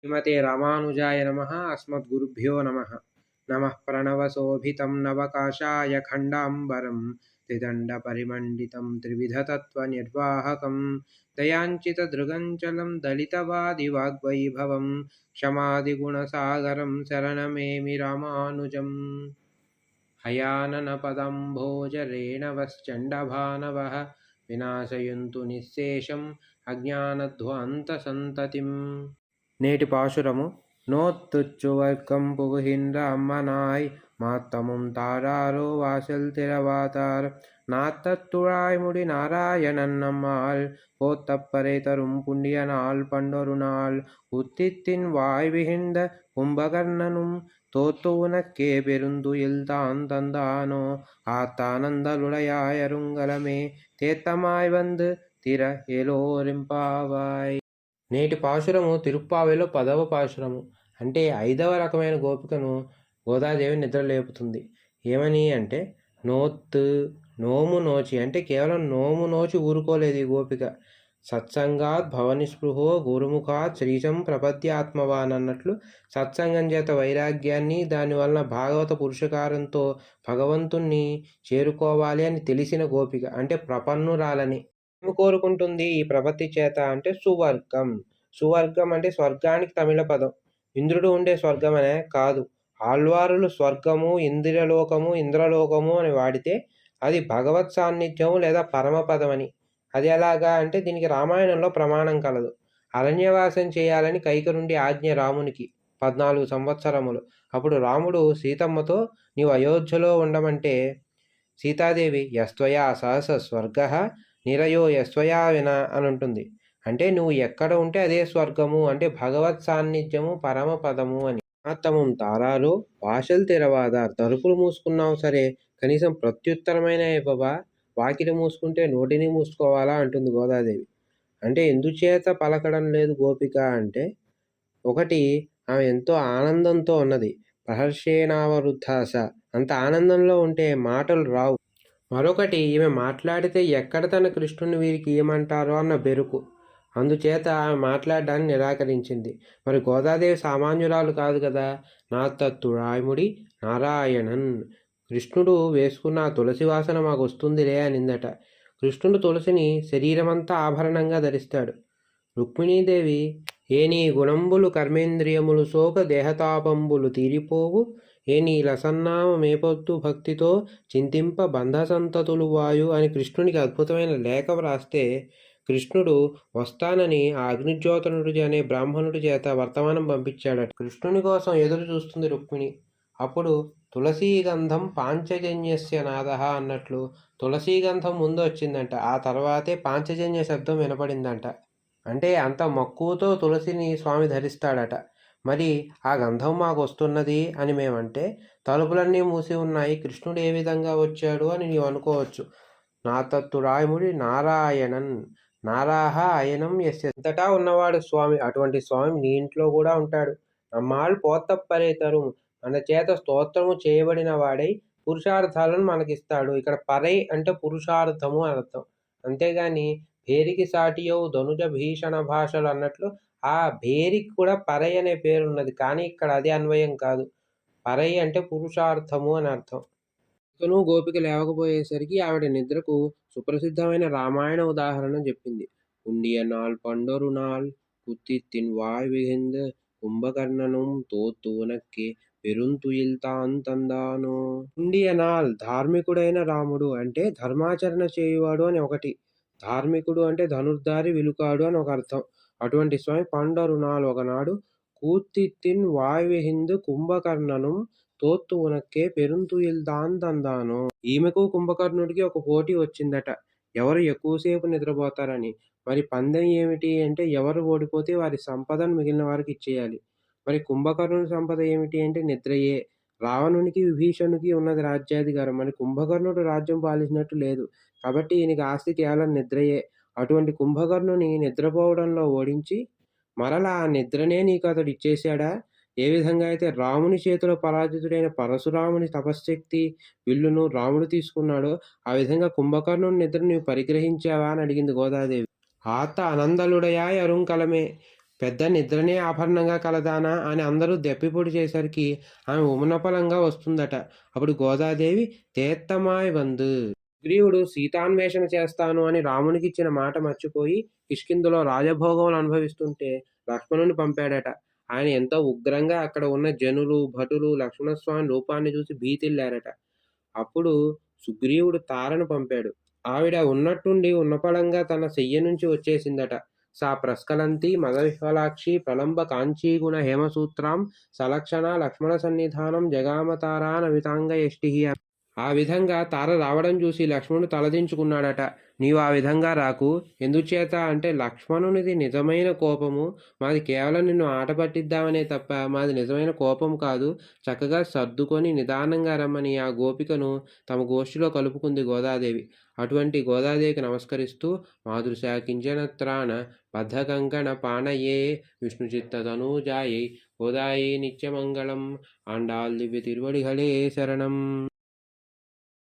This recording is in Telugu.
श्रीमते रामानुजाय नमः। अस्मद्गुरुभ्यो नमः। नमः प्रणवशोभितं नवकाशाय खण्डाम्बरं त्रिदण्डपरिमण्डितं त्रिविधतत्त्वनिर्वाहकं दयाञ्चितदृगञ्चलं दलितवादिवाग्वैभवं क्षमादिगुणसागरं शरणमेमि रामानुजम्। हयाननपदं भोजरेणवश्चण्डभानवः विनाशयन्तु निःशेषम् अज्ञानध्वान्तसन्ततिम्। నేటి పాశురము நோத்துச்சுவர்க்கம் புகுகின்ற அம்மனாய் மாத்தமும் தாராரோ வாசல் திறவாதார் நாத்தத்துழாய் முடி நாராயணன் நம்மாள் போத்தப்பறை தரும் புண்ணிய நாள் பண்டொரு நாள் உத்தித்தின் வாய் விகிழ்ந்த கும்பகர்ணனும் தோத்து உனக்கே பெருந்துயில் தான் தந்தானோ ஆத்தானந்தலுடையாய் அருங்கலமே தேத்தமாய் வந்து திற எலோரிம்பாவாய் నేటి పాశురము తిరుప్పావిలో పదవ పాశురము. అంటే ఐదవ రకమైన గోపికను గోదాదేవి నిద్ర లేపుతుంది. ఏమని అంటే నోత్తు నోము నోచి అంటే కేవలం నోము నోచి ఊరుకోలేదు ఈ గోపిక. సత్సంగాత్ భవనిస్పృహో గురుముఖాత్ శ్రీజం ప్రపద్యాత్మవాన్ అన్నట్లు సత్సంగం చేత వైరాగ్యాన్ని దానివల్ల భాగవత పురుషకారంతో భగవంతుణ్ణి చేరుకోవాలి అని తెలిసిన గోపిక. అంటే ప్రపన్నురాలని. కోరుకుంటుంది ఈ ప్రపత్తి చేత అంటే సువర్గం. సువర్గం అంటే స్వర్గానికి తమిళ పదం. ఇంద్రుడు ఉండే స్వర్గం అనే కాదు. ఆళ్వారులు స్వర్గము ఇంద్రలోకము ఇంద్రలోకము అని వాడితే అది భగవత్ సాన్నిధ్యము లేదా పరమపదం అని అది ఎలాగా అంటే దీనికి రామాయణంలో ప్రమాణం కలదు. అరణ్యవాసం చేయాలని కైక నుండి ఆజ్ఞ రామునికి పద్నాలుగు సంవత్సరములు. అప్పుడు రాముడు సీతమ్మతో నీవు అయోధ్యలో ఉండమంటే సీతాదేవి యస్త్వయా సహస స్వర్గ నిరయో యస్వయా విన అని ఉంటుంది. అంటే నువ్వు ఎక్కడ ఉంటే అదే స్వర్గము అంటే భగవత్ సాన్నిధ్యము పరమ పదము అని. ఆత్తమం తారాలు భాషలు తెరవాద? తలుపులు మూసుకున్నావు సరే కనీసం ప్రత్యుత్తరమైన బాబా? వాకిలి మూసుకుంటే నోటిని మూసుకోవాలా? అంటుంది గోదాదేవి. అంటే ఎందుచేత పలకడం లేదు గోపిక అంటే ఒకటి ఆమె ఎంతో ఆనందంతో ఉన్నది. ప్రహర్షేణావరుద్ధాస. అంత ఆనందంలో ఉంటే మాటలు రావు. మరొకటి ఈమె మాట్లాడితే ఎక్కడ తన కృష్ణుని వీరికి ఏమంటారో అన్న బెరుకు. అందుచేత ఆమె మాట్లాడడాన్ని నిరాకరించింది. మరి గోదాదేవి సామాన్యురాలు కాదు కదా? నా తత్తుడాయముడి నారాయణన్. కృష్ణుడు వేసుకున్న తులసి వాసన మాకు వస్తుందిలే అనిందట. కృష్ణుడు తులసిని శరీరమంతా ఆభరణంగా ధరిస్తాడు. రుక్మిణీదేవి ఏ నీ గుణంబులు కర్మేంద్రియములు శోక దేహతాపంబులు తీరిపోవు. ఏ నీ లసన్నామేపొద్దు భక్తితో చింతింప బంధసంతతులు వాయు అని కృష్ణునికి అద్భుతమైన లేఖ వ్రాస్తే కృష్ణుడు వస్తానని ఆ అగ్నిజ్యోతనుడు అనే బ్రాహ్మణుడి చేత వర్తమానం పంపించాడట. కృష్ణుని కోసం ఎదురు చూస్తుంది రుక్మిణి. అప్పుడు తులసీ గంధం పాంచజన్యస్య నాద అన్నట్లు తులసీగంధం ముందు వచ్చిందంట. ఆ తర్వాతే పాంచజన్య శబ్దం వినపడిందంట. అంటే అంత మక్కువతో తులసిని స్వామి ధరిస్తాడట. మరి ఆ గంధం మాకు వస్తున్నది అని మేమంటే తలుపులన్నీ మూసి ఉన్నాయి కృష్ణుడు ఏ విధంగా వచ్చాడు అని నీవు అనుకోవచ్చు. నా తత్తురాయముడి నారాయణన్ నారాహ అయనం ఎస్ ఎంతటా ఉన్నవాడు స్వామి అటువంటి స్వామి నీ ఇంట్లో కూడా ఉంటాడు. నమ్మాళ్ళు పోతప్పరేతరు మన చేత స్తోత్రము చేయబడిన వాడై పురుషార్థాలను మనకిస్తాడు. ఇక్కడ పరై అంటే పురుషార్థము అర్థం. అంతేగాని భేరికి సాటియవు ధనుజ భీషణ భాషలు అన్నట్లు ఆ భేరికి కూడా పరై అనే పేరు ఉన్నది కానీ ఇక్కడ అది అన్వయం కాదు. పరై అంటే పురుషార్థము అని అర్థం. ఇకను గోపిక లేవకపోయేసరికి ఆవిడ నిద్రకు సుప్రసిద్ధమైన రామాయణ ఉదాహరణ చెప్పింది. ఉండియ నాల్ పండొరు నాల్ కుత్తిత్తిన్ వాయ్ విహింద కుంభకర్ణనం తోత్తు ఉనక్కి పెరుంతుయిల్తాన్ తందాను. ఉండియనాల్ ధార్మికుడైన రాముడు అంటే ధర్మాచరణ చేయువాడు అని ఒకటి. ధార్మికుడు అంటే ధనుర్ధారి విలుకాడు అని ఒక అర్థం. అటువంటి స్వామి పండరునాల్ ఒకనాడు కూత్తిత్తిన్ వాయువిహిందు కుంభకర్ణను తోత్తు ఉనక్కే పెరుంతుయిల్ దాన్ తందాను ఈమెకు కుంభకర్ణుడికి ఒక పోటీ వచ్చిందట. ఎవరు ఎక్కువసేపు నిద్రపోతారని. మరి పందెం ఏమిటి అంటే ఎవరు ఓడిపోతే వారి సంపదను మిగిలిన వారికి ఇచ్చేయాలి. మరి కుంభకర్ణుని సంపద ఏమిటి అంటే నిద్రయే. రావణునికి విభీషణునికి ఉన్నది రాజ్యాధికారం. మరి కుంభకర్ణుడు రాజ్యం పాలించినట్టు లేదు. కాబట్టి ఈయనకి ఆస్తి కేవలం నిద్రయే. అటువంటి కుంభకర్ణుని నిద్రపోవడంలో ఓడించి మరలా ఆ నిద్రనే నీకు అతడు ఇచ్చేశాడా? ఏ విధంగా అయితే రాముని చేతిలో పరాజితుడైన పరశురాముని తపశ్శక్తి విల్లును రాముడు తీసుకున్నాడో ఆ విధంగా కుంభకర్ణుని నిద్ర నీవు పరిగ్రహించావా అని అడిగింది గోదాదేవి. ఆత అనందలుడయాయ్ అరుంకలమే పెద్ద నిద్రనే ఆభరణంగా కలదానా అని అందరూ దెప్పిపొడి చేసరికి ఆమె ఉమనపలంగా వస్తుందట. అప్పుడు గోదాదేవి తేత్తమాయ్ వందు. సుగ్రీవుడు సీతాన్వేషణ చేస్తాను అని రామునికి ఇచ్చిన మాట మర్చిపోయి కిష్కిందులో రాజభోగములు అనుభవిస్తుంటే లక్ష్మణుని పంపాడట. ఆయన ఎంతో ఉగ్రంగా అక్కడ ఉన్న జనులు భటులు లక్ష్మణస్వామి రూపాన్ని చూసి భీతిల్లారట. అప్పుడు సుగ్రీవుడు తారను పంపాడు. ఆవిడ ఉన్నట్టుండి ఉన్నపళంగా తన శయ్య నుంచి వచ్చేసిందట. సా ప్రస్కలంతి మదవిహలాక్షి ప్రలంబ కాంచీగుణ హేమసూత్రాం సలక్షణ లక్ష్మణ సన్నిధానం జగామతారా నవితాంగ యష్టి ఆ విధంగా తార రావడం చూసి లక్ష్మణుడు తలదించుకున్నాడట. నీవు ఆ విధంగా రాకు. ఎందుచేత అంటే లక్ష్మణునిది నిజమైన కోపము. మాది కేవలం నిన్ను ఆట పట్టిద్దామనే తప్ప మాది నిజమైన కోపం కాదు. చక్కగా సర్దుకొని నిదానంగా రమ్మని ఆ గోపికను తమ గోష్ఠిలో కలుపుకుంది గోదాదేవి. అటువంటి గోదాదేవికి నమస్కరిస్తూ మాదృశా కించనత్రాణ బద్ధకంకణ పాణయే విష్ణుచిత్త తనూజాయై గోదాయే నిత్యమంగళం. ఆండాల్ దివ్య తిరువడిగలే శరణం.